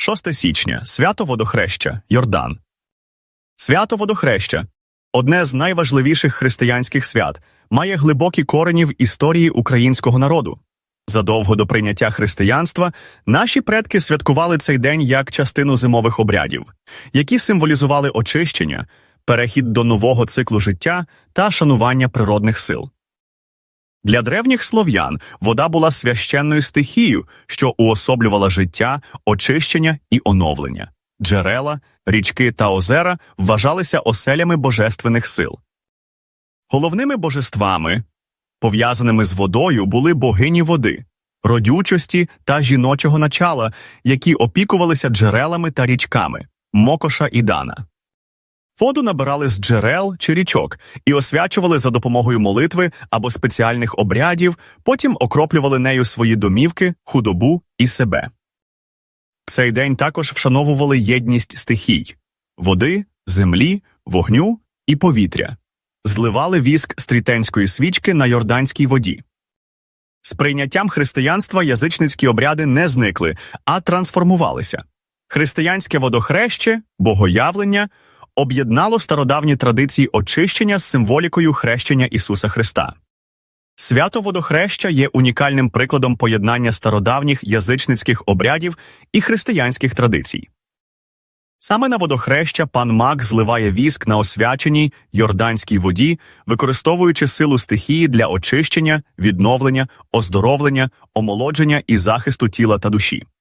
6 січня свято водохреща Йордан. Свято водохреща одне з найважливіших християнських свят, має глибокі корені в історії українського народу. Задовго до прийняття християнства наші предки святкували цей день як частину зимових обрядів, які символізували очищення, перехід до нового циклу життя та шанування природних сил. Для древніх слов'ян вода була священною стихією, що уособлювала життя, очищення і оновлення. Джерела, річки та озера вважалися оселями божественних сил. Головними божествами, пов'язаними з водою, були богині води, родючості та жіночого начала, які опікувалися джерелами та річками Мокоша і Дана. Воду набирали з джерел чи річок і освячували за допомогою молитви або спеціальних обрядів, потім окроплювали нею свої домівки, худобу і себе. Цей день також вшановували єдність стихій води, землі, вогню і повітря, зливали віск стрітенської свічки на йорданській воді. З прийняттям християнства язичницькі обряди не зникли, а трансформувалися. Християнське водохреще, богоявлення об'єднало стародавні традиції очищення з символікою хрещення Ісуса Христа. Свято водохреща є унікальним прикладом поєднання стародавніх язичницьких обрядів і християнських традицій. Саме на водохреща пан Мак зливає віск на освяченій йорданській воді, використовуючи силу стихії для очищення, відновлення, оздоровлення, омолодження і захисту тіла та душі.